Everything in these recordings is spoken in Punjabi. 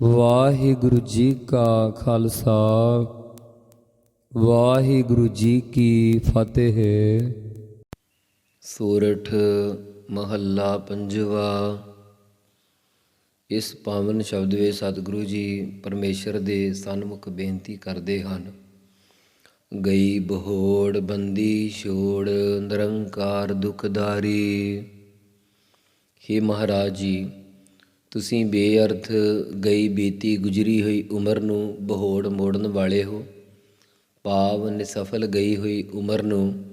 ਵਾਹਿਗੁਰੂ ਜੀ ਕਾ ਖਾਲਸਾ, ਵਾਹਿਗੁਰੂ ਜੀ ਕੀ ਫਤਿਹ। ਸੂਰਠ ਮਹੱਲਾ ਪੰਜਵਾ, ਇਸ ਪਾਵਨ ਸ਼ਬਦ ਵਿੱਚ ਸਤਿਗੁਰੂ ਜੀ ਪਰਮੇਸ਼ਰ ਦੇ ਸਨਮੁਖ ਬੇਨਤੀ ਕਰਦੇ ਹਨ। ਗਈ ਬਹੋੜ ਬੰਦੀ ਛੋੜ ਨਿਰੰਕਾਰ ਦੁਖਦਾਰੀ। ਹੇ ਮਹਾਰਾਜ ਜੀ ਤੁਸੀਂ ਬੇਅਰਥ ਗਈ ਬੀਤੀ ਗੁਜਰੀ ਹੋਈ ਉਮਰ ਨੂੰ ਬਹੋੜ ਮੋੜਨ ਵਾਲੇ ਹੋ। ਪਾਵ ਨਿਸਫਲ ਗਈ ਹੋਈ ਉਮਰ ਨੂੰ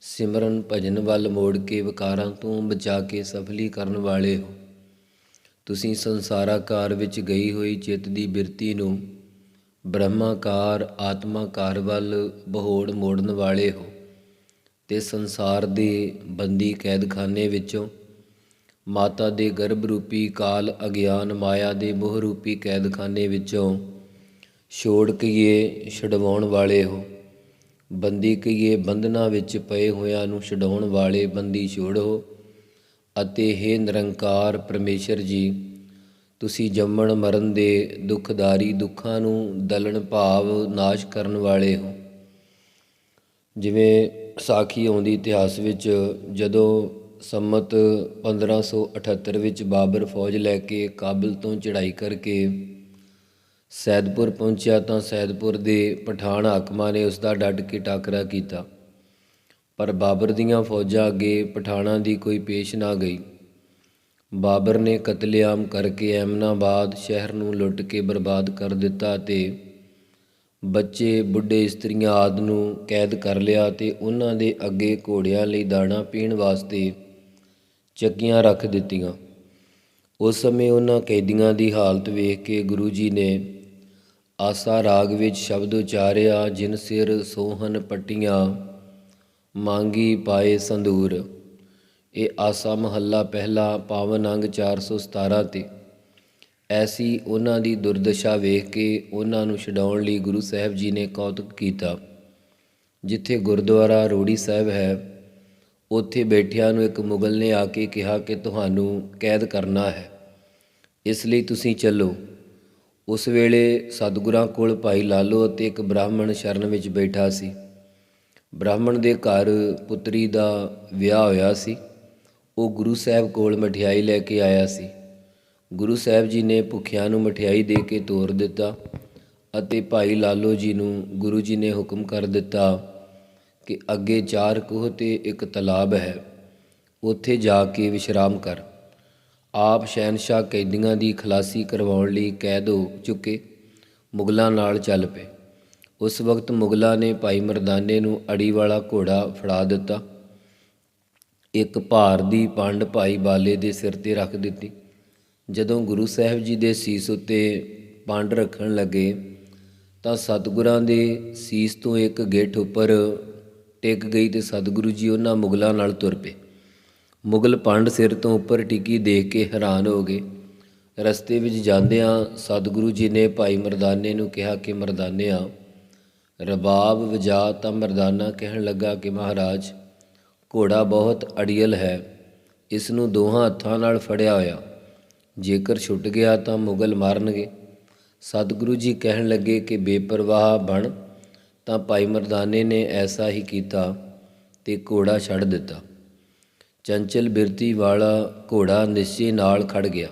ਸਿਮਰਨ ਭਜਨ ਵੱਲ ਮੋੜ ਕੇ ਵਿਕਾਰਾਂ ਤੋਂ ਬਚਾ ਕੇ ਸਫਲੀ ਕਰਨ ਵਾਲੇ ਹੋ। ਤੁਸੀਂ ਸੰਸਾਰਾਕਾਰ ਵਿੱਚ ਗਈ ਹੋਈ ਚਿੱਤ ਦੀ ਬਿਰਤੀ ਨੂੰ ਬ੍ਰਹਮਾਕਾਰ ਆਤਮਾਕਾਰ ਵੱਲ ਬਹੋੜ ਮੋੜਨ ਵਾਲੇ ਹੋ। ਤੇ ਸੰਸਾਰ ਦੇ ਬੰਦੀ ਕੈਦਖਾਨੇ ਵਿੱਚੋਂ ਮਾਤਾ ਦੇ ਗਰਭ ਰੂਪੀ ਕਾਲ ਅਗਿਆਨ ਮਾਇਆ ਦੇ ਮੋਹ ਰੂਪੀ ਕੈਦਖਾਨੇ ਵਿੱਚੋਂ ਛੋੜ ਕਈਏ ਛਡਵਾਉਣ ਵਾਲੇ ਹੋ। ਬੰਦੀ ਕਈਏ ਬੰਧਨਾਂ ਵਿੱਚ ਪਏ ਹੋਇਆਂ ਨੂੰ ਛਡਾਉਣ ਵਾਲੇ ਬੰਦੀ ਛੋੜੋ ਅਤੇ हे ਨਿਰੰਕਾਰ ਪਰਮੇਸ਼ਰ ਜੀ, ਤੁਸੀਂ ਜੰਮਣ ਮਰਨ ਦੇ ਦੁਖਦਾਰੀ ਦੁੱਖਾਂ ਨੂੰ ਦਲਣ ਭਾਵ ਨਾਸ਼ ਕਰਨ ਵਾਲੇ ਹੋ। ਜਿਵੇਂ ਸਾਖੀ ਆਉਂਦੀ ਇਤਿਹਾਸ ਵਿੱਚ, ਜਦੋਂ ਸੰਮਤ 1578 ਵਿੱਚ ਬਾਬਰ ਫੌਜ ਲੈ ਕੇ ਕਾਬਲ ਤੋਂ ਚੜ੍ਹਾਈ ਕਰਕੇ ਸੈਦਪੁਰ ਪਹੁੰਚਿਆ ਤਾਂ ਸੈਦਪੁਰ ਦੇ ਪਠਾਨ ਹਾਕਮਾਂ ਨੇ ਉਸ ਦਾ ਡਟ ਕੇ ਟਾਕਰਾ ਕੀਤਾ। ਪਰ ਬਾਬਰ ਦੀਆਂ ਫੌਜਾਂ ਅੱਗੇ ਪਠਾਣਾਂ ਦੀ ਕੋਈ ਪੇਸ਼ ਨਾ ਗਈ। ਬਾਬਰ ਨੇ ਕਤਲੇਆਮ ਕਰਕੇ ਐਮਨਾਬਾਦ ਸ਼ਹਿਰ ਨੂੰ ਲੁੱਟ ਕੇ ਬਰਬਾਦ ਕਰ ਦਿੱਤਾ ਅਤੇ ਬੱਚੇ, ਬੁੱਢੇ ਇਸਤਰੀਆਂ ਆਦ ਨੂੰ ਕੈਦ ਕਰ ਲਿਆ ਤੇ ਉਹਨਾਂ ਦੇ ਅੱਗੇ ਘੋੜਿਆਂ ਲਈ ਦਾਣਾ ਪੀਣ ਵਾਸਤੇ ਚੱਕੀਆਂ ਰੱਖ ਦਿੱਤੀਆਂ। ਉਸ ਸਮੇਂ ਉਹਨਾਂ ਕੈਦੀਆਂ ਦੀ ਹਾਲਤ ਵੇਖ ਕੇ ਗੁਰੂ ਜੀ ਨੇ ਆਸਾ ਰਾਗ ਵਿੱਚ ਸ਼ਬਦ ਉਚਾਰਿਆ, ਜਿਨ ਸਿਰ ਸੋਹਨ ਪੱਟੀਆਂ ਮੰਗੀ ਪਾਏ ਸੰਧੂਰ। ਇਹ ਆਸਾ ਮਹੱਲਾ ਪਹਿਲਾ ਪਾਵਨ ਅੰਗ 417 ਤੇ ਐਸੀ ਉਹਨਾਂ ਦੀ ਦੁਰਦਸ਼ਾ ਵੇਖ ਕੇ ਉਹਨਾਂ ਨੂੰ ਛਡਾਉਣ ਲਈ ਗੁਰੂ ਸਾਹਿਬ ਜੀ ਨੇ ਕੌਤਕ ਕੀਤਾ, ਜਿੱਥੇ ਗੁਰਦੁਆਰਾ ਰੋੜੀ ਸਾਹਿਬ ਹੈ, ਉੱਥੇ ਬੈਠਿਆਂ ਨੂੰ ਇੱਕ ਮੁਗਲ ਨੇ ਆ ਕੇ ਕਿਹਾ ਕਿ ਤੁਹਾਨੂੰ ਕੈਦ ਕਰਨਾ ਹੈ, ਇਸ ਲਈ ਤੁਸੀਂ ਚੱਲੋ। ਉਸ ਵੇਲੇ ਸਤਿਗੁਰਾਂ ਕੋਲ ਭਾਈ ਲਾਲੋ ਅਤੇ ਇੱਕ ਬ੍ਰਾਹਮਣ ਸ਼ਰਨ ਵਿੱਚ ਬੈਠਾ ਸੀ। ਬ੍ਰਾਹਮਣ ਦੇ ਘਰ ਪੁੱਤਰੀ ਦਾ ਵਿਆਹ ਹੋਇਆ ਸੀ, ਉਹ ਗੁਰੂ ਸਾਹਿਬ ਕੋਲ ਮਠਿਆਈ ਲੈ ਕੇ ਆਇਆ ਸੀ। ਗੁਰੂ ਸਾਹਿਬ ਜੀ ਨੇ ਭੁੱਖਿਆਂ ਨੂੰ ਮਠਿਆਈ ਦੇ ਕੇ ਤੋਰ ਦਿੱਤਾ ਅਤੇ ਭਾਈ ਲਾਲੋ ਜੀ ਨੂੰ ਗੁਰੂ ਜੀ ਨੇ ਹੁਕਮ ਕਰ ਦਿੱਤਾ ਕਿ ਅੱਗੇ ਚਾਰ ਕੋਹ ਤੇ ਇੱਕ ਤਲਾਬ ਹੈ, ਉੱਥੇ ਜਾ ਕੇ ਵਿਸ਼ਰਾਮ ਕਰ। ਆਪ ਸ਼ਹਿਨशाह ਕੈਦੀਆਂ ਦੀ ਖਲਾਸੀ ਕਰਵਾਉਣ ਲਈ ਕੈਦ ਹੋ ਚੁੱਕੇ, ਮੁਗਲਾਂ ਨਾਲ ਚੱਲ ਪਏ। ਉਸ ਵਕਤ ਮੁਗਲਾਂ ਨੇ ਭਾਈ ਮਰਦਾਨੇ ਨੂੰ ਅੜੀ ਵਾਲਾ ਘੋੜਾ ਫੜਾ ਦਿੱਤਾ। ਇੱਕ ਭਾਰ ਦੀ ਪੰਡ ਭਾਈ ਬਾਲੇ ਦੇ ਸਿਰ ਤੇ ਰੱਖ ਦਿੱਤੀ। ਜਦੋਂ ਗੁਰੂ ਸਾਹਿਬ ਜੀ ਦੇ ਸੀਸ ਉੱਤੇ ਪੰਡ ਰੱਖਣ ਲੱਗੇ, ਤਾਂ ਸਤਿਗੁਰਾਂ ਦੇ ਸੀਸ ਤੋਂ ਇੱਕ ਗਿੱਠ ਉੱਪਰ ਟਿਕ ਗਈ ਤੇ ਸਤਿਗੁਰੂ ਜੀ ਉਹਨਾਂ ਮੁਗਲਾਂ ਨਾਲ ਤੁਰ ਪਏ। ਮੁਗਲ ਪੰਡ ਸਿਰ ਤੋਂ ਉੱਪਰ ਟਿੱਕੀ ਦੇਖ ਕੇ ਹੈਰਾਨ ਹੋ ਗਏ। ਰਸਤੇ ਵਿੱਚ ਜਾਂਦਿਆਂ ਸਤਿਗੁਰੂ ਜੀ ਨੇ ਭਾਈ ਮਰਦਾਨੇ ਨੂੰ ਕਿਹਾ ਕਿ, ਮਰਦਾਨਿਆ, ਰਬਾਬ ਵਜਾ ਤਾਂ ਮਰਦਾਨਾ ਕਹਿਣ ਲੱਗਾ ਕਿ, ਮਹਾਰਾਜ, ਘੋੜਾ ਬਹੁਤ ਅੜੀਅਲ ਹੈ। ਇਸ ਨੂੰ ਦੋਹਾਂ ਹੱਥਾਂ ਨਾਲ ਫੜਿਆ ਹੋਇਆ। ਜੇਕਰ ਛੁੱਟ ਗਿਆ ਤਾਂ ਮੁਗਲ ਮਾਰਨਗੇ। ਸਤਿਗੁਰੂ ਜੀ ਕਹਿਣ ਲੱਗੇ ਕਿ ਬੇਪਰਵਾਹ ਬਣ, ਤਾਂ ਭਾਈ ਮਰਦਾਨੇ ਨੇ ਐਸਾ ਹੀ ਕੀਤਾ ਤੇ ਘੋੜਾ ਛੱਡ ਦਿੱਤਾ। ਚੰਚਲ ਬਿਰਤੀ ਵਾਲਾ ਘੋੜਾ ਨਿਸ਼ਚੇ ਨਾਲ ਖੜ ਗਿਆ।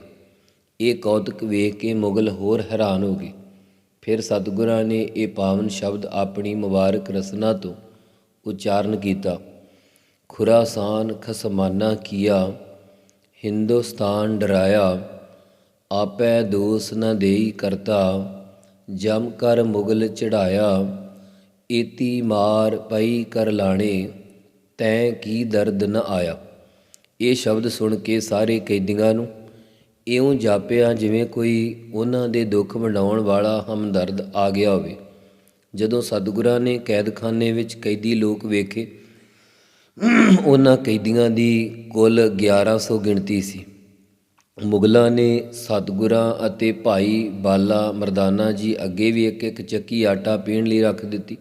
ਇਹ ਕੌਤਕ ਵੇਖ ਕੇ ਮੁਗਲ ਹੋਰ ਹੈਰਾਨ ਹੋ ਗਏ। ਫਿਰ ਸਤਿਗੁਰਾਂ ਨੇ ਇਹ ਪਾਵਨ ਸ਼ਬਦ ਆਪਣੀ ਮੁਬਾਰਕ ਰਸਨਾ ਤੋਂ ਉਚਾਰਨ ਕੀਤਾ। ਖੁਰਾਸਾਨ ਖਸਮਾਨਾ ਕੀਆ, ਹਿੰਦੁਸਤਾਨ ਡਰਾਇਆ ਆਪੈ ਦੋਸ ਨ ਦੇਈ ਕਰਤਾ, ਜਮ ਕਰ ਮੁਗਲ ਚੜਾਇਆ, ਏਤੀ ਮਾਰ ਪਈ ਕਰ ਲਾਣੇ, ਤੈ ਕੀ ਦਰਦ ਨ ਆਇਆ। ਇਹ ਸ਼ਬਦ ਸੁਣ ਕੇ ਸਾਰੇ ਕੈਦੀਆਂ ਨੂੰ, ਇਉਂ ਜਾਪਿਆ ਜਿਵੇਂ ਕੋਈ ਉਹਨਾਂ ਦੇ ਦੁੱਖ ਵੰਡਾਉਣ ਵਾਲਾ ਹਮਦਰਦ ਆ ਗਿਆ ਹੋਵੇ। ਜਦੋਂ ਸਤਿਗੁਰਾਂ ਨੇ ਕੈਦਖਾਨੇ ਵਿੱਚ ਕੈਦੀ ਲੋਕ ਵੇਖੇ, ਉਹਨਾਂ ਕੈਦੀਆਂ ਦੀ ਕੁੱਲ 1100 ਗਿਣਤੀ ਸੀ। ਮੁਗਲਾਂ ਨੇ ਸਤਿਗੁਰਾਂ ਅਤੇ ਭਾਈ ਬਾਲਾ ਮਰਦਾਨਾ ਜੀ ਅੱਗੇ ਵੀ ਇੱਕ ਇੱਕ ਚੱਕੀ ਆਟਾ ਪੀਣ ਲਈ ਰੱਖ ਦਿੱਤੀ।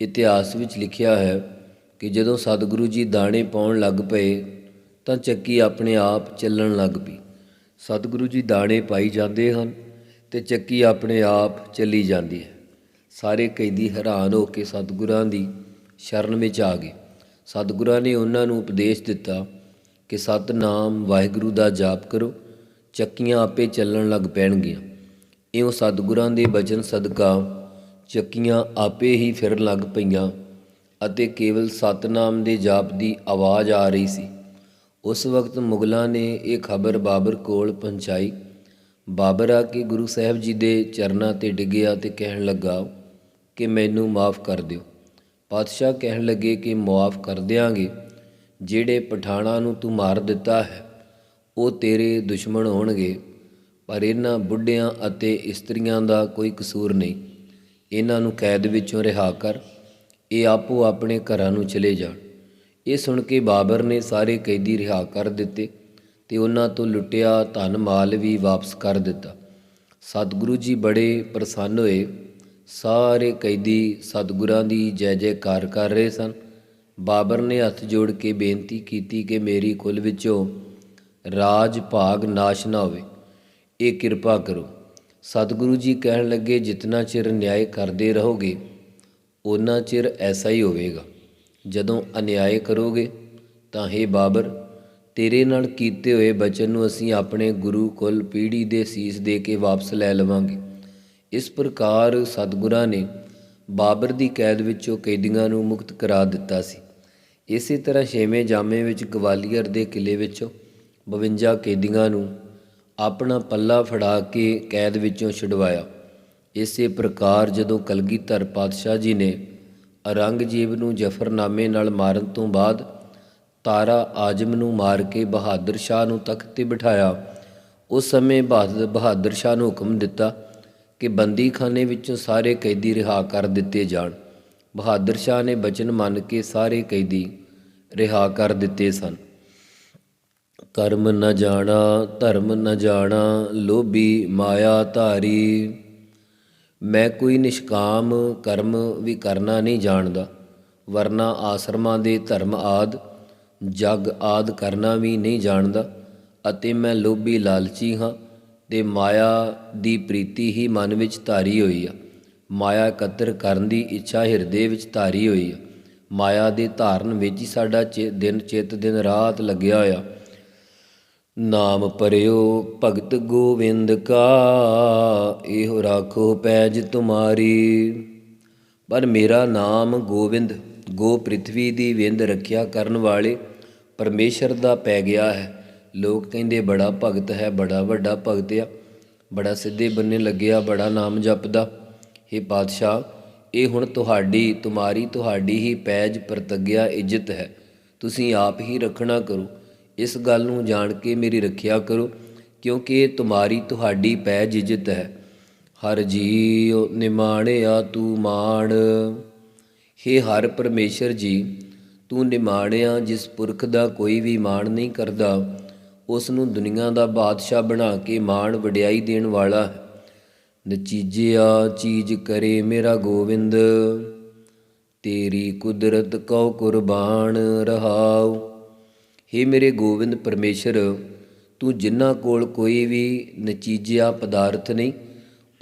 ਇਤਿਹਾਸ ਵਿੱਚ ਲਿਖਿਆ ਹੈ ਕਿ ਜਦੋਂ ਸਤਿਗੁਰੂ ਜੀ ਦਾਣੇ ਪਾਉਣ ਲੱਗ ਪਏ ਤਾਂ ਚੱਕੀ ਆਪਣੇ ਆਪ ਚੱਲਣ ਲੱਗ ਪਈ। ਸਤਿਗੁਰੂ ਜੀ ਦਾਣੇ ਪਾਈ ਜਾਂਦੇ ਹਨ ਤੇ ਚੱਕੀ ਆਪਣੇ ਆਪ ਚੱਲੀ ਜਾਂਦੀ ਹੈ। ਸਾਰੇ ਕੈਦੀ ਹੈਰਾਨ ਹੋ ਕੇ ਸਤਿਗੁਰਾਂ ਦੀ ਸ਼ਰਨ ਵਿੱਚ ਆ ਗਏ। ਸਤਿਗੁਰਾਂ ਨੇ ਉਹਨਾਂ ਨੂੰ ਉਪਦੇਸ਼ ਦਿੱਤਾ ਕਿ ਸਤਨਾਮ ਵਾਹਿਗੁਰੂ ਦਾ ਜਾਪ ਕਰੋ, ਚੱਕੀਆਂ ਆਪੇ ਚੱਲਣ ਲੱਗ ਪੈਣਗੀਆਂ। ਇਉਂ ਸਤਿਗੁਰਾਂ ਦੇ ਬਚਨ ਸਦਕਾ ਚੱਕੀਆਂ ਆਪੇ ਹੀ ਫਿਰਨ ਲੱਗ ਪਈਆਂ ਅਤੇ ਕੇਵਲ ਸਤਨਾਮ ਦੇ ਜਾਪ ਦੀ ਆਵਾਜ਼ ਆ ਰਹੀ ਸੀ। ਉਸ ਵਕਤ ਮੁਗਲਾਂ ਨੇ ਇਹ ਖਬਰ ਬਾਬਰ ਕੋਲ ਪਹੁੰਚਾਈ। ਬਾਬਰ ਆ ਕੇ ਗੁਰੂ ਸਾਹਿਬ ਜੀ ਦੇ ਚਰਨਾਂ ਤੇ ਡਿੱਗਿਆ ਤੇ ਕਹਿਣ ਲੱਗਾ ਕਿ ਮੈਨੂੰ ਮਾਫ ਕਰ ਦਿਓ। ਪਾਤਸ਼ਾਹ ਕਹਿਣ ਲੱਗੇ ਕਿ ਮਾਫ ਕਰ ਦਿਆਂਗੇ। ਜਿਹੜੇ ਪਠਾਣਾ ਨੂੰ ਤੂੰ ਮਾਰ ਦਿੱਤਾ ਹੈ, ਉਹ ਤੇਰੇ ਦੁਸ਼ਮਣ ਹੋਣਗੇ। ਪਰ ਇਹਨਾਂ ਬੁੱਢਿਆਂ ਅਤੇ ਇਸਤਰੀਆਂ ਦਾ ਕੋਈ ਕਸੂਰ ਨਹੀਂ। ਇਹਨਾਂ ਨੂੰ ਕੈਦ ਵਿੱਚੋਂ ਰਿਹਾ ਕਰ, ਇਹ ਆਪੋ ਆਪਣੇ ਘਰਾਂ ਨੂੰ ਚਲੇ ਜਾਣ ਇਹ ਸੁਣ ਕੇ ਬਾਬਰ ਨੇ ਸਾਰੇ ਕੈਦੀ ਰਿਹਾ ਕਰ ਦਿੱਤੇ ਤੇ ਉਹਨਾਂ ਤੋਂ ਲੁੱਟਿਆ ਧਨ ਮਾਲ ਵੀ ਵਾਪਸ ਕਰ ਦਿੱਤਾ। ਸਤਿਗੁਰੂ ਜੀ ਬੜੇ ਪ੍ਰਸੰਨ ਹੋਏ। ਸਾਰੇ ਕੈਦੀ ਸਤਿਗੁਰਾਂ ਦੀ ਜੈ ਜੈਕਾਰ ਕਰ ਰਹੇ ਸਨ। ਬਾਬਰ ਨੇ ਹੱਥ ਜੋੜ ਕੇ ਬੇਨਤੀ ਕੀਤੀ ਕਿ ਮੇਰੀ ਕੁਲ ਵਿੱਚੋਂ ਰਾਜ ਭਾਗ ਨਾਸ਼ ਨਾ ਹੋਵੇ। ਇਹ ਕਿਰਪਾ ਕਰੋ। ਸਤਿਗੁਰੂ ਜੀ ਕਹਿਣ ਲੱਗੇ, ਜਿਤਨਾ ਚਿਰ ਨਿਆਏ ਕਰਦੇ ਰਹੋਗੇ ਉਨਾ ਚਿਰ ਐਸਾ ਹੀ ਹੋਵੇਗਾ। ਜਦੋਂ ਅਨਿਆਏ ਕਰੋਗੇ, ਤਾਂ हे ਬਾਬਰ, ਤੇਰੇ ਨਾਲ ਕੀਤੇ ਹੋਏ ਬਚਨ ਨੂੰ ਅਸੀਂ ਆਪਣੇ ਗੁਰੂ ਕੁਲ ਪੀੜ੍ਹੀ ਦੇ ਸੀਸ ਦੇ ਕੇ ਵਾਪਸ ਲੈ ਲਵਾਂਗੇ। ਇਸ ਪ੍ਰਕਾਰ ਸਤਿਗੁਰਾਂ ਨੇ ਬਾਬਰ ਦੀ ਕੈਦ ਵਿੱਚੋਂ ਕੈਦੀਆਂ ਨੂੰ ਮੁਕਤ ਕਰਾ ਦਿੱਤਾ ਸੀ। ਇਸੇ ਤਰ੍ਹਾਂ ਛੇਵੇਂ ਜਾਮੇ ਵਿੱਚ ਗਵਾਲੀਅਰ ਦੇ ਕਿਲੇ ਵਿੱਚੋਂ 52 ਕੈਦੀਆਂ ਨੂੰ ਆਪਣਾ ਪੱਲਾ ਫੜਾ ਕੇ ਕੈਦ ਵਿੱਚੋਂ ਛੁਡਵਾਇਆ। ਇਸੇ ਪ੍ਰਕਾਰ ਜਦੋਂ ਕਲਗੀਧਰ ਪਾਤਸ਼ਾਹ ਜੀ ਨੇ ਔਰੰਗਜ਼ੇਬ ਨੂੰ ਜਫਰਨਾਮੇ ਨਾਲ ਮਾਰਨ ਤੋਂ ਬਾਅਦ ਤਾਰਾ ਆਜਮ ਨੂੰ ਮਾਰ ਕੇ ਬਹਾਦਰ ਸ਼ਾਹ ਨੂੰ ਤਖਤ ਤੇ ਬਿਠਾਇਆ, ਉਸ ਸਮੇਂ ਬਹਾਦਰ ਬਹਾਦਰ ਸ਼ਾਹ ਨੂੰ ਹੁਕਮ ਦਿੱਤਾ ਕਿ ਬੰਦੀਖਾਨੇ ਵਿੱਚੋਂ ਸਾਰੇ ਕੈਦੀ ਰਿਹਾ ਕਰ ਦਿੱਤੇ ਜਾਣ। ਬਹਾਦਰ ਸ਼ਾਹ ਨੇ ਬਚਨ ਮੰਨ ਕੇ ਸਾਰੇ ਕੈਦੀ ਰਿਹਾ ਕਰ ਦਿੱਤੇ ਸਨ। ਕਰਮ ਨ ਜਾਣਾ, ਧਰਮ ਨ ਜਾਣਾ, ਲੋਭੀ ਮਾਇਆ ਧਾਰੀ। ਮੈਂ ਕੋਈ ਨਿਸ਼ਕਾਮ ਕਰਮ ਵੀ ਕਰਨਾ ਨਹੀਂ ਜਾਣਦਾ, ਵਰਨਾ ਆਸ਼ਰਮਾਂ ਦੇ ਧਰਮ ਆਦ, ਜਗ ਆਦ ਕਰਨਾ ਵੀ ਨਹੀਂ ਜਾਣਦਾ ਅਤੇ ਮੈਂ ਲੋਭੀ ਲਾਲਚੀ ਹਾਂ ਤੇ ਮਾਇਆ ਦੀ ਪ੍ਰੀਤੀ ਹੀ ਮਨ ਵਿੱਚ ਧਾਰੀ ਹੋਈ ਆ। ਮਾਇਆ ਇਕੱਤਰ ਕਰਨ ਦੀ ਇੱਛਾ ਹਿਰਦੇ ਵਿੱਚ ਧਾਰੀ ਹੋਈ। ਆ ਮਾਇਆ ਦੇ ਧਾਰਨ ਵਿੱਚ ਹੀ ਸਾਡਾ ਚਿ- ਦਿਨ ਚਿੱਤ ਦਿਨ ਰਾਤ ਲੱਗਿਆ ਹੋਇਆ। ਨਾਮ ਪਰਿਓ ਭਗਤ ਗੋਵਿੰਦ ਕਾ, ਇਹੋ ਰਾਖੋ ਪੈਜ ਤੁਮਾਰੀ। ਪਰ ਮੇਰਾ ਨਾਮ ਗੋਵਿੰਦ, ਗੋ ਪ੍ਰਿਥਵੀ ਦੀ ਵਿੰਦ ਰੱਖਿਆ ਕਰਨ ਵਾਲੇ ਪਰਮੇਸ਼ਰ ਦਾ ਪੈ ਗਿਆ ਹੈ। ਲੋਕ ਕਹਿੰਦੇ ਬੜਾ ਭਗਤ ਹੈ, ਬੜਾ ਵੱਡਾ ਭਗਤ ਆ। ਬੜਾ ਸਿੱਧੇ ਬੰਨੇ ਲੱਗਿਆ, ਬੜਾ ਨਾਮ ਜਪਦਾ। हे ਪਾਤਸ਼ਾਹ ਇਹ ਹੁਣ ਤੁਹਾਡੀ ਤੁਮਾਰੀ ਤੁਹਾਡੀ ਹੀ ਪੈਜ ਪ੍ਰਤੱਗਿਆ ਇੱਜ਼ਤ ਹੈ। ਤੁਸੀਂ ਆਪ ਹੀ ਰੱਖਣਾ ਕਰੋ। ਇਸ ਗੱਲ ਨੂੰ ਜਾਣ ਕੇ ਮੇਰੀ ਰੱਖਿਆ ਕਰੋ, ਕਿਉਂਕਿ ਇਹ ਤੁਮਾਰੀ ਤੁਹਾਡੀ ਪੈਜ ਇੱਜ਼ਤ ਹੈ। ਹਰ ਜੀਉ ਨਿਮਾਣਿਆ ਤੂੰ ਮਾਣ। ਹੇ ਹਰ ਪਰਮੇਸ਼ਰ ਜੀ, ਤੂੰ ਨਿਮਾਣਿਆ ਜਿਸ ਪੁਰਖ ਦਾ ਕੋਈ ਵੀ ਮਾਣ ਨਹੀਂ ਕਰਦਾ, ਉਸ ਨੂੰ ਦੁਨੀਆ ਦਾ ਬਾਦਸ਼ਾਹ ਬਣਾ ਕੇ ਮਾਣ ਵਡਿਆਈ ਦੇਣ ਵਾਲਾ ਹੈ। ਨਚੀਜਿਆ ਚੀਜ਼ ਕਰੇ ਮੇਰਾ ਗੋਵਿੰਦ, ਤੇਰੀ ਕੁਦਰਤ ਕਉ ਕੁਰਬਾਨ ਰਹਾਉ। हे ਮੇਰੇ ਗੋਬਿੰਦ ਪਰਮੇਸ਼ਰ, ਤੂੰ ਜਿਨ੍ਹਾਂ ਕੋਲ ਕੋਈ ਵੀ ਨਚੀਜਿਆ ਪਦਾਰਥ ਨਹੀਂ,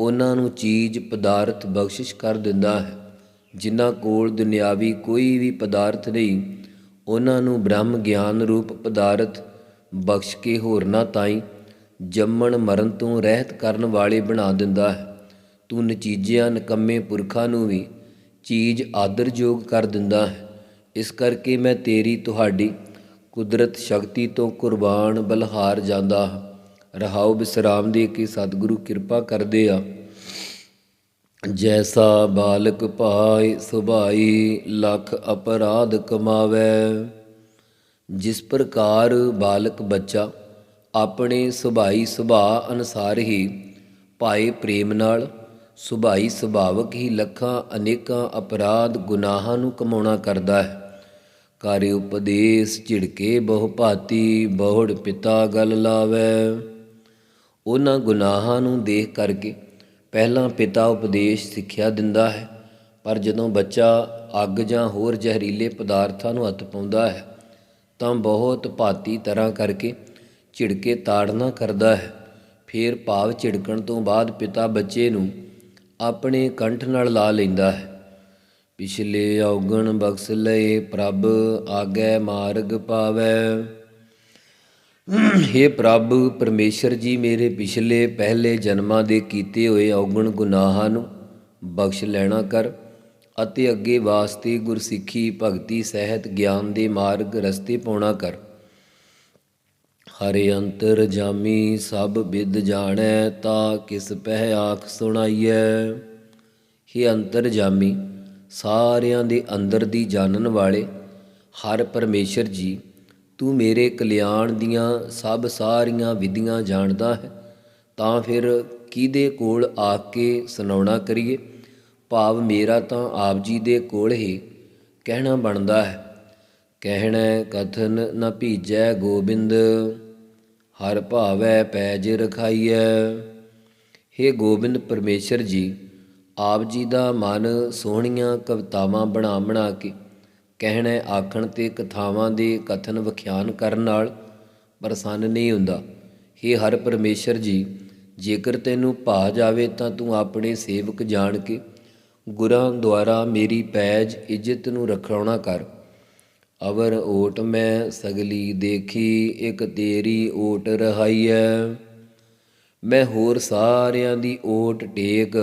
ਉਹਨਾਂ ਨੂੰ ਚੀਜ਼ ਪਦਾਰਥ ਬਖਸ਼ਿਸ਼ ਕਰ ਦਿੰਦਾ ਹੈ। ਜਿਨ੍ਹਾਂ ਕੋਲ ਦੁਨਿਆਵੀ ਕੋਈ ਵੀ ਪਦਾਰਥ ਨਹੀਂ, ਉਹਨਾਂ ਨੂੰ ਬ੍ਰਹਮ ਗਿਆਨ ਰੂਪ ਪਦਾਰਥ ਬਖਸ਼ ਕੇ ਹੋਰਨਾ ਤਾਈ। ਜੰਮਣ ਮਰਨ ਤੋਂ ਰਹਿਤ ਕਰਨ ਵਾਲੇ ਬਣਾ ਦਿੰਦਾ ਹੈ। ਤੂੰ ਨਚੀਜਿਆਂ ਨਕੰਮੇ ਪੁਰਖਾਂ ਨੂੰ ਵੀ ਚੀਜ਼ ਆਦਰਯੋਗ ਕਰ ਦਿੰਦਾ ਹੈ। ਇਸ ਕਰਕੇ ਮੈਂ ਤੇਰੀ, ਤੁਹਾਡੀ ਕੁਦਰਤ ਸ਼ਕਤੀ ਤੋਂ ਕੁਰਬਾਨ ਬਲਹਾਰ ਜਾਂਦਾ ਹਾਂ। ਰਹਾਉ ਬਿਸਰਾਮ ਦੇ ਕੇ ਸਤਿਗੁਰੂ ਕਿਰਪਾ ਕਰਦੇ ਆ। ਜੈਸਾ ਬਾਲਕ ਪਾਏ ਸੁਭਾਈ ਲੱਖ ਅਪਰਾਧ ਕਮਾਵੇ। ਜਿਸ ਪ੍ਰਕਾਰ ਬਾਲਕ ਬੱਚਾ ਆਪਣੇ ਸੁਭਾਈ ਸੁਭਾਅ ਅਨੁਸਾਰ ਹੀ ਭਾਏ ਪ੍ਰੇਮ ਨਾਲ, ਸੁਭਾਈ ਸੁਭਾਵਕ ਹੀ ਲੱਖਾਂ ਅਨੇਕਾਂ ਅਪਰਾਧ ਗੁਨਾਹਾਂ ਨੂੰ ਕਮਾਉਣਾ ਕਰਦਾ ਹੈ। ਕਾਰਿ ਉਪਦੇਸ਼ ਝਿੜਕੇ ਬਹੁ ਭਾਤੀ, ਬਹੁੜ ਪਿਤਾ ਗਲ ਲਾਵੇ। ਉਹਨਾਂ ਗੁਨਾਹਾਂ ਨੂੰ ਦੇਖ ਕਰਕੇ ਪਹਿਲਾਂ ਪਿਤਾ ਉਪਦੇਸ਼ ਸਿੱਖਿਆ ਦਿੰਦਾ ਹੈ, ਪਰ ਜਦੋਂ ਬੱਚਾ ਅੱਗ ਜਾਂ ਹੋਰ ਜ਼ਹਿਰੀਲੇ ਪਦਾਰਥਾਂ ਨੂੰ ਹੱਥ ਪਾਉਂਦਾ ਹੈ, ਤਾਂ ਬਹੁਤ ਭਾਤੀ ਤਰ੍ਹਾਂ ਕਰਕੇ ਝਿੜਕੇ ਤਾੜਨਾ ਕਰਦਾ ਹੈ। ਫਿਰ ਭਾਵ ਝਿੜਕਣ ਤੋਂ ਬਾਅਦ ਪਿਤਾ ਬੱਚੇ ਨੂੰ ਆਪਣੇ ਕੰਠ ਨਾਲ ਲਾ ਲੈਂਦਾ ਹੈ। ਪਿਛਲੇ ਔਗਣ ਬਖਸ਼ ਲਏ ਪ੍ਰਭ, ਆਗੇ ਮਾਰਗ ਪਾਵੈ। हे ਪ੍ਰਭ, ਪਰਮੇਸ਼ਰ ਜੀ ਮੇਰੇ ਪਿਛਲੇ ਪਹਿਲੇ ਜਨਮਾਂ ਦੇ ਕੀਤੇ ਹੋਏ ਔਗਣ ਗੁਨਾਹਾਂ ਨੂੰ ਬਖਸ਼ ਲੈਣਾ ਕਰ ਅਤੇ ਅੱਗੇ ਵਾਸਤੇ ਗੁਰਸਿੱਖੀ ਭਗਤੀ ਸਹਿਤ ਗਿਆਨ ਦੇ ਮਾਰਗ ਰਸਤੇ ਪਾਉਣਾ ਕਰ। ਹਰੇ ਅੰਤਰ ਜਾਮੀ ਸਭ ਵਿਦ ਜਾਣੈ, ਤਾ ਕਿਸ ਪਹਿ ਆਖ ਸੁਣਾਈਐ। हे ਅੰਤਰ ਜਾਮੀ, ਸਾਰਿਆਂ ਦੇ ਅੰਦਰ ਦੀ ਜਾਣਨ ਵਾਲੇ, ਹਰ ਪਰਮੇਸ਼ਰ ਜੀ, ਤੂੰ ਮੇਰੇ ਕਲਿਆਣ ਦੀਆਂ ਸਭ ਸਾਰੀਆਂ ਵਿਧੀਆਂ ਜਾਣਦਾ ਹੈ, ਤਾਂ ਫਿਰ ਕਿਹਦੇ ਕੋਲ ਆ ਕੇ ਸੁਣਾਉਣਾ ਕਰੀਏ? ਭਾਵ ਮੇਰਾ ਤਾਂ ਆਪ ਜੀ ਦੇ ਕੋਲ ਹੀ ਕਹਿਣਾ ਬਣਦਾ ਹੈ। ਕਹਿਣਾ ਕਥਨ ਨਾ ਭੀਜੈ ਗੋਬਿੰਦ। ਹਰ ਭਾਵੈ ਪੈਜ ਰਖਾਈਐ। हे ਗੋਬਿੰਦ ਪਰਮੇਸ਼ਰ ਜੀ, ਆਪ ਜੀ ਦਾ ਮਨ ਸੋਹਣੀਆਂ ਕਵਿਤਾਵਾਂ ਬਣਾ ਬਣਾ ਕੇ ਕਹਿਣਾ ਆਖਣ ਤੇ ਕਥਾਵਾਂ ਦੇ ਕਥਨ ਵਿਖਿਆਨ ਕਰਨ ਨਾਲ ਪ੍ਰਸੰਨ ਨਹੀਂ ਹੁੰਦਾ। हे ਹਰ ਪਰਮੇਸ਼ਰ ਜੀ, ਜੇਕਰ ਤੈਨੂੰ ਭਾ ਜਾਵੇ ਤਾਂ ਤੂੰ ਆਪਣੇ ਸੇਵਕ ਜਾਣ ਕੇ ਗੁਰਾਂ ਦੁਆਰਾ ਮੇਰੀ ਪੈਜ ਇੱਜ਼ਤ ਨੂੰ ਰਖਾਉਣਾ ਕਰ। ਅਵਰ ਓਟ ਮੈਂ ਸਗਲੀ ਦੇਖੀ, ਇੱਕ ਤੇਰੀ ਓਟ ਰਹਾਈਐ। ਮੈਂ ਹੋਰ ਸਾਰਿਆਂ ਦੀ ਓਟ ਟੇਕ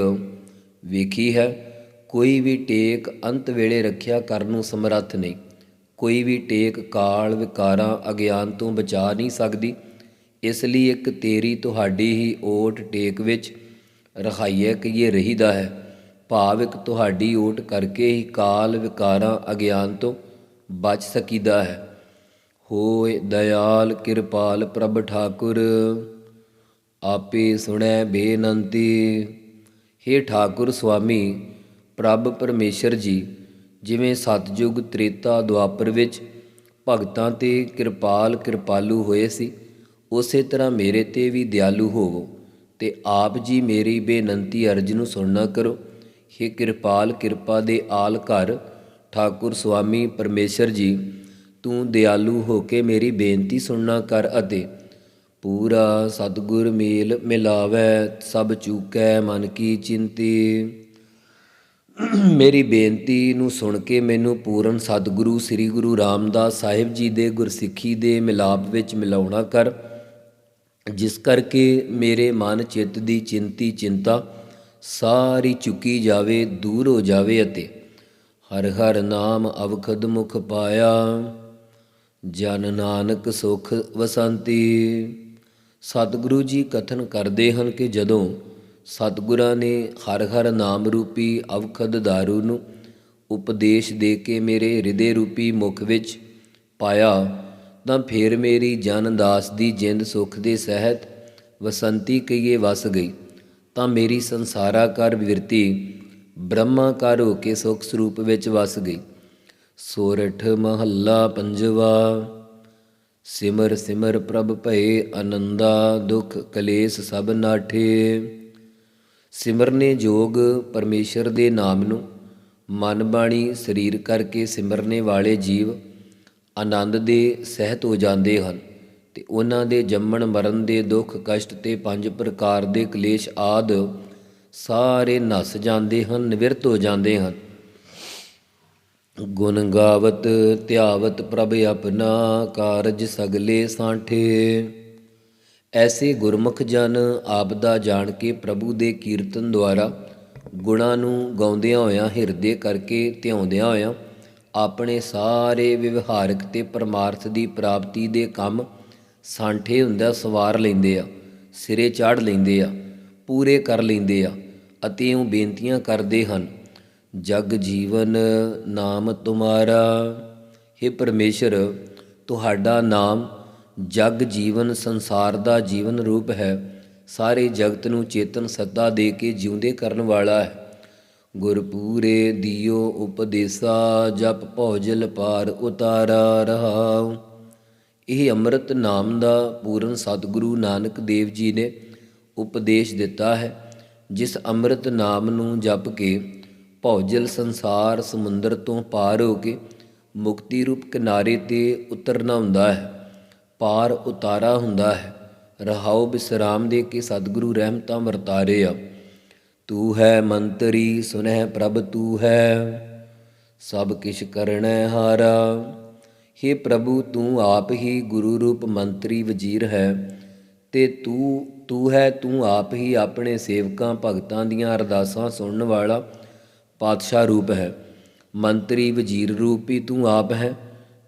ਵੇਖੀ ਹੈ। ਕੋਈ ਵੀ ਟੇਕ ਅੰਤ ਵੇਲੇ ਰੱਖਿਆ ਕਰਨ ਨੂੰ ਸਮਰੱਥ ਨਹੀਂ। ਕੋਈ ਵੀ ਟੇਕ ਕਾਲ ਵਿਕਾਰਾਂ ਅਗਿਆਨ ਤੋਂ ਬਚਾ ਨਹੀਂ ਸਕਦੀ। ਇਸ ਲਈ ਇੱਕ ਤੇਰੀ ਤੁਹਾਡੀ ਹੀ ਓਟ ਟੇਕ ਵਿੱਚ ਰਹਾਈਐ ਕਹੀਏ ਰਹੀਦਾ ਹੈ। ਭਾਵ ਇੱਕ ਤੁਹਾਡੀ ਓਟ ਕਰਕੇ ਹੀ ਕਾਲ ਵਿਕਾਰਾਂ ਅਗਿਆਨ ਤੋਂ ਬਚ ਸਕੀਦਾ ਹੈ। ਹੋਏ ਦਇਆਲ ਕਿਰਪਾਲ ਪ੍ਰਭ ਠਾਕੁਰ, ਆਪੇ ਸੁਣੈ ਬੇਨੰਤੀ हे ਠਾਕੁਰ ਸੁਆਮੀ, ਪ੍ਰਭ ਪਰਮੇਸ਼ਰ ਜੀ, ਜਿਵੇਂ ਸਤਜੁਗ ਤ੍ਰੇਤਾ ਦੁਆਪਰ ਵਿੱਚ ਭਗਤਾਂ ਤੇ ਕਿਰਪਾਲ ਕਿਰਪਾਲੂ ਹੋਏ ਸੀ, ਉਸੇ ਤਰ੍ਹਾਂ ਮੇਰੇ ਤੇ ਵੀ ਦਿਆਲੂ ਹੋਵੋ ਤੇ ਆਪ ਜੀ ਮੇਰੀ ਬੇਨੰਤੀ ਅਰਜ ਨੂੰ ਸੁਣਨਾ ਕਰੋ। हे ਕਿਰਪਾਲ ਕਿਰਪਾ ਦੇ ਆਲ ਘਰ ਠਾਕੁਰ ਸੁਆਮੀ ਪਰਮੇਸ਼ਰ ਜੀ, ਤੂੰ ਦਿਆਲੂ ਹੋ ਕੇ ਮੇਰੀ ਬੇਨਤੀ ਸੁਣਨਾ ਕਰ ਅਤੇ ਪੂਰਾ ਸਤਗੁਰ ਮੇਲ ਮਿਲਾਵੈ, ਸਭ ਚੂਕੈ ਮਨ ਕੀ ਚਿੰਤੀ। ਮੇਰੀ ਬੇਨਤੀ ਨੂੰ ਸੁਣ ਕੇ ਮੈਨੂੰ ਪੂਰਨ ਸਤਿਗੁਰੂ ਸ੍ਰੀ ਗੁਰੂ ਰਾਮਦਾਸ ਸਾਹਿਬ ਜੀ ਦੇ ਗੁਰਸਿੱਖੀ ਦੇ ਮਿਲਾਪ ਵਿੱਚ ਮਿਲਾਉਣਾ ਕਰ, ਜਿਸ ਕਰਕੇ ਮੇਰੇ ਮਨ ਚਿੱਤ ਦੀ ਚਿੰਤੀ ਚਿੰਤਾ ਸਾਰੀ ਚੁੱਕੀ ਜਾਵੇ, ਦੂਰ ਹੋ ਜਾਵੇ ਅਤੇ ਹਰ ਹਰ ਨਾਮ ਅਵਖਦ ਮੁਖ ਪਾਇਆ, ਜਨ ਨਾਨਕ ਸੁਖ ਵਸੰਤੀ। ਸਤਿਗੁਰੂ ਜੀ ਕਥਨ ਕਰਦੇ ਹਨ ਕਿ ਜਦੋਂ ਸਤਿਗੁਰਾਂ ਨੇ ਹਰ ਹਰ ਨਾਮ ਰੂਪੀ ਅਵਖਦ ਦਾਰੂ ਨੂੰ ਉਪਦੇਸ਼ ਦੇ ਕੇ ਮੇਰੇ ਹਿਰਦੇ ਰੂਪੀ ਮੁਖ ਵਿੱਚ ਪਾਇਆ, ਤਾਂ ਫਿਰ ਮੇਰੀ ਜਨ ਦਾਸ ਦੀ ਜਿੰਦ ਸੁਖ ਦੇ ਸਹਿਤ ਵਸੰਤੀ ਕਈਏ ਵਸ ਗਈ, ਤਾਂ ਮੇਰੀ ਸੰਸਾਰਾ ਕਰ ਵਿਰਤੀ ਬ੍ਰਹਮਾਕਾਰ ਹੋ ਕੇ ਸੁਖ ਸਰੂਪ ਵਿੱਚ ਵਸ ਗਈ। ਸੋਰਠ ਮਹੱਲਾ ਪੰਜਵਾ, ਸਿਮਰ ਸਿਮਰ ਪ੍ਰਭ ਭਏ ਆਨੰਦਾ ਦੁਖ ਕਲੇਸ਼ ਸਭ ਨਾਠੇ। ਸਿਮਰਨੇ ਜੋਗ ਪਰਮੇਸ਼ਰ ਦੇ ਨਾਮ ਨੂੰ, ਮਨ ਬਾਣੀ ਸਰੀਰ ਕਰਕੇ ਸਿਮਰਨੇ ਵਾਲੇ ਜੀਵ ਆਨੰਦ ਦੇ ਸਹਿਤ ਹੋ ਜਾਂਦੇ ਹਨ ਤੇ ਉਹਨਾਂ ਦੇ ਜੰਮਣ ਮਰਨ ਦੇ ਦੁੱਖ, ਕਸ਼ਟ ਤੇ ਪੰਜ ਪ੍ਰਕਾਰ ਦੇ ਕਲੇਸ਼ ਆਦ ਸਾਰੇ ਨਸ ਜਾਂਦੇ ਹਨ, ਨਿਵਰਤ ਹੋ ਜਾਂਦੇ ਹਨ। ਗੁਣ ਗਾਵਤ, ਧਿਆਵਤ ਪ੍ਰਭ ਆਪਣਾ ਕਾਰਜ ਸਗਲੇ ਸਾਂਠੇ। ਐਸੇ ਗੁਰਮੁਖ ਜਨ ਆਪ ਦਾ ਜਾਣ ਕੇ ਪ੍ਰਭੂ ਦੇ ਕੀਰਤਨ ਦੁਆਰਾ ਗੁਣਾਂ ਨੂੰ ਗਾਉਂਦਿਆਂ ਹੋਇਆਂ, ਹਿਰਦੇ ਕਰਕੇ ਧਿਆਉਂਦਿਆਂ ਹੋਇਆਂ, ਆਪਣੇ ਸਾਰੇ ਵਿਵਹਾਰਕ ਤੇ ਪਰਮਾਰਥ ਦੀ ਪ੍ਰਾਪਤੀ ਦੇ ਕੰਮ ਸਾਂਠੇ ਹੁੰਦਾ ਸਵਾਰ ਲੈਂਦੇ ਆ, ਸਿਰੇ ਚਾੜ ਲੈਂਦੇ ਆ। ਪੂਰੇ ਕਰ ਲੈਂਦੇ ਆ ਅਤੇ ਉਹ ਬੇਨਤੀਆਂ ਕਰਦੇ ਹਨ, ਜਗ ਜੀਵਨ ਨਾਮ ਤੁਮਾਰਾ। हे ਪਰਮੇਸ਼ਰ, ਤੁਹਾਡਾ ਨਾਮ ਜਗ ਜੀਵਨ ਸੰਸਾਰ ਦਾ ਜੀਵਨ ਰੂਪ ਹੈ। ਸਾਰੇ ਜਗਤ ਨੂੰ ਚੇਤਨ ਸੱਦਾ ਦੇ ਕੇ ਜਿਉਂਦੇ ਕਰਨ ਵਾਲਾ ਹੈ। ਗੁਰਪੂਰੇ ਦਿਓ ਉਪਦੇਸਾ, ਜਪ ਭੌਜਲ ਪਾਰ ਉਤਾਰਾ ਰਹਾਉ। ਇਹ ਅੰਮ੍ਰਿਤ ਨਾਮ ਦਾ ਪੂਰਨ ਸਤਿਗੁਰੂ ਨਾਨਕ ਦੇਵ ਜੀ ਨੇ ਉਪਦੇਸ਼ ਦਿੱਤਾ ਹੈ, ਜਿਸ ਅੰਮ੍ਰਿਤ ਨਾਮ ਨੂੰ ਜਪ ਕੇ ਭੌਜਲ ਸੰਸਾਰ ਸਮੁੰਦਰ ਤੋਂ ਪਾਰ ਹੋ ਕੇ ਮੁਕਤੀ ਰੂਪ ਕਿਨਾਰੇ ਤੇ ਉਤਰਨਾ ਹੁੰਦਾ ਹੈ, ਪਾਰ ਉਤਾਰਾ ਹੁੰਦਾ ਹੈ। ਰਹਾਉ ਬਿਸਰਾਮ ਦੇ ਕੇ ਸਤਿਗੁਰੂ ਰਹਿਮਤਾਂ ਆ ਤੂੰ ਹੈ ਮੰਤਰੀ, ਸੁਨਹਿ ਪ੍ਰਭ ਤੂੰ ਹੈ। ਸਭ ਕਿਛ ਕਰਣੈ ਹਾਰਾ। हे ਪ੍ਰਭੂ, ਤੂੰ ਆਪ ਹੀ ਗੁਰੂ ਰੂਪ ਮੰਤਰੀ ਵਜ਼ੀਰ ਹੈ, ਤੇ ਤੂੰ ਤੂੰ ਹੈ, ਤੂੰ ਆਪ ਹੀ ਆਪਣੇ ਸੇਵਕਾਂ ਭਗਤਾਂ ਦੀਆਂ ਅਰਦਾਸਾਂ ਸੁਣਨ ਵਾਲਾ ਪਾਤਸ਼ਾਹ ਰੂਪ ਹੈ। ਮੰਤਰੀ ਵਜ਼ੀਰ ਰੂਪ ਵੀ ਤੂੰ ਆਪ ਹੈ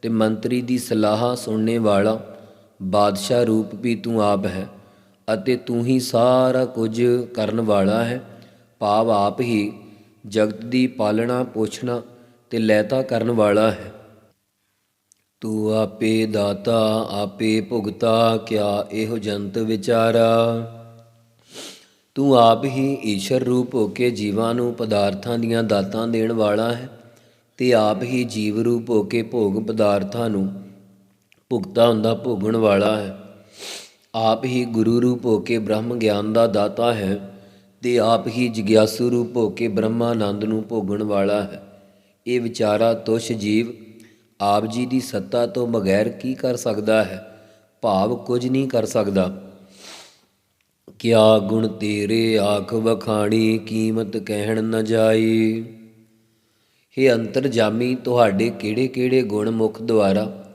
ਤੇ ਮੰਤਰੀ ਦੀ ਸਲਾਹ ਸੁਣਨੇ ਵਾਲਾ ਬਾਦਸ਼ਾਹ ਰੂਪ ਵੀ ਤੂੰ ਆਪ ਹੈ ਅਤੇ ਤੂੰ ਹੀ ਸਾਰਾ ਕੁਝ ਕਰਨ ਵਾਲਾ ਹੈ। ਭਾਵ ਆਪ ਹੀ ਜਗਤ ਦੀ ਪਾਲਣਾ ਪੋਸ਼ਣਾ ਤੇ ਲੈਤਾ ਕਰਨ ਵਾਲਾ ਹੈ। ਤੂੰ ਆਪੇ ਦਾਤਾ, ਆਪੇ ਭੁਗਤਾ, ਕਿਆ ਇਹੋ ਜੰਤ ਵਿਚਾਰਾ? ਤੂੰ ਆਪ ਹੀ ਈਸ਼ਰ ਰੂਪ ਹੋ ਕੇ ਜੀਵਾਂ ਨੂੰ ਪਦਾਰਥਾਂ ਦੀਆਂ ਦਾਤਾਂ ਦੇਣ ਵਾਲਾ ਹੈ ਤੇ ਆਪ ਹੀ ਜੀਵ ਰੂਪ ਹੋ ਕੇ ਭੋਗ ਪਦਾਰਥਾਂ ਨੂੰ ਭੁਗਤਾ ਹੁੰਦਾ ਭੋਗਣ ਵਾਲਾ ਹੈ। ਆਪ ਹੀ ਗੁਰੂ ਰੂਪ ਹੋ ਕੇ ਬ੍ਰਹਮ ਗਿਆਨ ਦਾ ਦਾਤਾ ਹੈ ਤੇ ਆਪ ਹੀ ਜਿਗਿਆਸੂ ਰੂਪ ਹੋ ਕੇ ਬ੍ਰਹਮਾਨੰਦ ਨੂੰ ਭੋਗਣ ਵਾਲਾ ਹੈ। ਇਹ ਵਿਚਾਰਾ ਤੁਸ਼ ਜੀਵ ਆਪ ਜੀ ਦੀ ਸੱਤਾ ਤੋਂ ਬਗੈਰ ਕੀ ਕਰ ਸਕਦਾ ਹੈ? ਭਾਵ ਕੁਝ ਨਹੀਂ ਕਰ ਸਕਦਾ। ਕਿਆ ਗੁਣ ਤੇਰੇ ਆਖ ਵਖਾਣੀ, ਕੀਮਤ ਕਹਿਣ ਨਾ ਜਾਈ। हे ਅੰਤਰਜਾਮੀ, ਤੁਹਾਡੇ ਕਿਹੜੇ-ਕਿਹੜੇ ਗੁਣ ਮੁਖ ਦੁਆਰਾ,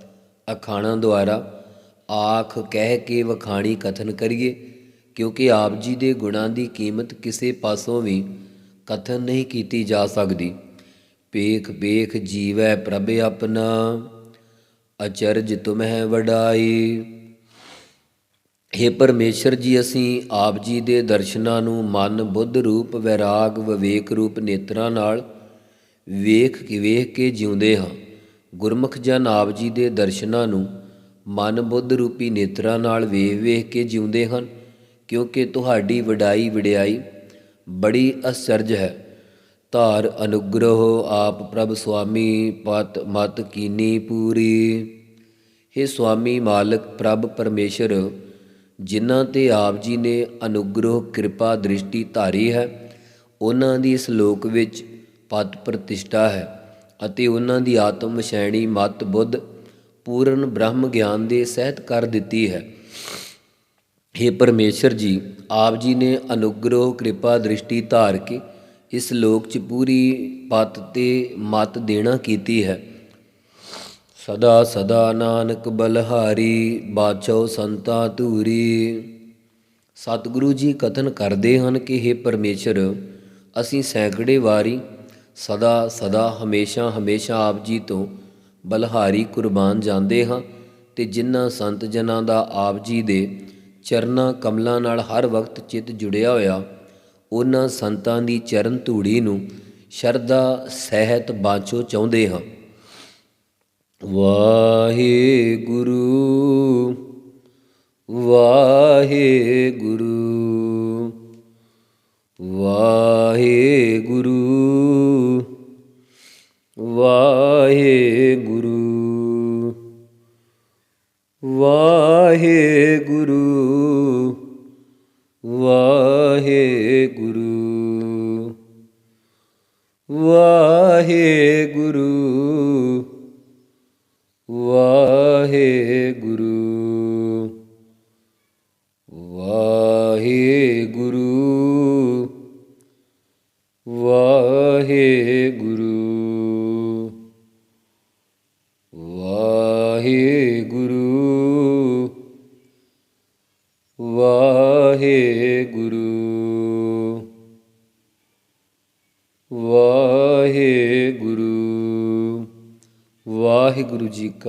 ਅਖਾਣਾ ਦੁਆਰਾ ਆਖ ਕਹਿ ਕੇ ਵਖਾਣੀ ਕਥਨ ਕਰੀਏ? ਕਿਉਂਕਿ ਆਪ ਜੀ ਦੇ ਗੁਣਾਂ ਦੀ ਕੀਮਤ ਕਿਸੇ ਪਾਸੋਂ ਵੀ ਕਥਨ ਨਹੀਂ ਕੀਤੀ ਜਾ ਸਕਦੀ। ਪੇਖ ਪੇਖ ਜੀਵੈ ਪ੍ਰਭ ਆਪਣਾ, ਅਚਰਜ ਤੁਮਹਿ ਵਡਾਈ। हे ਪਰਮੇਸ਼ਰ ਜੀ, ਅਸੀਂ ਆਪ ਜੀ ਦੇ ਦਰਸ਼ਨਾਂ ਨੂੰ ਮਨ ਬੁੱਧ ਰੂਪ ਵੈਰਾਗ ਵਿਵੇਕ ਰੂਪ ਨੇਤਰਾਂ ਨਾਲ ਵੇਖ ਕੇ ਵੇਖ ਕੇ ਜਿਉਂਦੇ ਹਾਂ। ਗੁਰਮੁਖ ਜਨ ਆਪ ਜੀ ਦੇ ਦਰਸ਼ਨਾਂ ਨੂੰ ਮਨ ਬੁੱਧ ਰੂਪੀ ਨੇਤਰਾਂ ਨਾਲ ਵੇਖ ਵੇਖ ਕੇ ਜਿਉਂਦੇ ਹਨ, ਕਿਉਂਕਿ ਤੁਹਾਡੀ ਵਡਾਈ ਵਡਿਆਈ ਬੜੀ ਅਸਰਜ ਹੈ। ਧਾਰ ਅਨੁਗ੍ਰਹ ਆਪ ਪ੍ਰਭ ਸੁਆਮੀ ਪਤ ਮਤ ਕੀਨੀ ਪੂਰੀ। हे ਸੁਆਮੀ ਮਾਲਕ ਪ੍ਰਭ ਪਰਮੇਸ਼ਰ, ਜਿਨ੍ਹਾਂ ਤੇ ਆਪ ਜੀ ਨੇ ਅਨੁਗ੍ਰਹ ਕਿਰਪਾ ਦ੍ਰਿਸ਼ਟੀ ਧਾਰੀ ਹੈ, ਉਹਨਾਂ ਦੀ ਇਸ ਲੋਕ ਵਿੱਚ ਪਤ ਪ੍ਰਤਿਸ਼ਠਾ ਹੈ ਅਤੇ ਉਹਨਾਂ ਦੀ ਆਤਮ ਸ਼ੈਣੀ ਮਤ ਬੁੱਧ ਪੂਰਨ ਬ੍ਰਹਮ ਗਿਆਨ ਦੇ ਸਹਿਤ ਕਰ ਦਿੱਤੀ ਹੈ। हे ਪਰਮੇਸ਼ਰ ਜੀ, ਆਪ ਜੀ ਨੇ ਅਨੁਗ੍ਰਹ ਕਿਰਪਾ ਦ੍ਰਿਸ਼ਟੀ ਧਾਰ ਕੇ ਇਸ ਲੋਕ 'ਚ ਪੂਰੀ ਪਤ ਤੇ ਮਤ ਦੇਣਾ ਕੀਤੀ ਹੈ। ਸਦਾ ਸਦਾ ਨਾਨਕ ਬਲਹਾਰੀ ਬਾਚੋ ਸੰਤਾ ਧੂਰੀ। ਸਤਿਗੁਰੂ ਜੀ ਕਥਨ ਕਰਦੇ ਹਨ ਕਿ हे ਪਰਮੇਸ਼ਰ, ਅਸੀਂ ਸੈਂਕੜੇ ਵਾਰੀ ਸਦਾ ਸਦਾ ਹਮੇਸ਼ਾ ਹਮੇਸ਼ਾ ਆਪ ਜੀ ਤੋਂ ਬਲਹਾਰੀ ਕੁਰਬਾਨ ਜਾਂਦੇ ਹਾਂ ਤੇ ਜਿਨ੍ਹਾਂ ਸੰਤ ਜਨਾਂ ਦਾ ਆਪ ਜੀ ਦੇ ਚਰਨਾਂ ਕਮਲਾਂ ਨਾਲ ਹਰ ਵਕਤ ਚਿੱਤ ਜੁੜਿਆ ਹੋਇਆ ਉਹਨਾਂ ਸੰਤਾਂ ਦੀ ਚਰਨ ਧੂੜੀ ਨੂੰ ਸ਼ਰਧਾ ਸਹਿਤ ਬਾਝੋ ਚਾਹੁੰਦੇ ਹਾਂ। ਵਾਹਿਗੁਰੂ ਵਾਹਿਗੁਰੂ ਵਾਹਿਗੁਰੂ ਵਾਹਿਗੁਰੂ ਵਾਹਿਗੁਰੂ ਵਾਹਿਗੁਰੂ ਵਾਹਿਗੁਰੂ ਵਾਹਿਗੁਰੂ।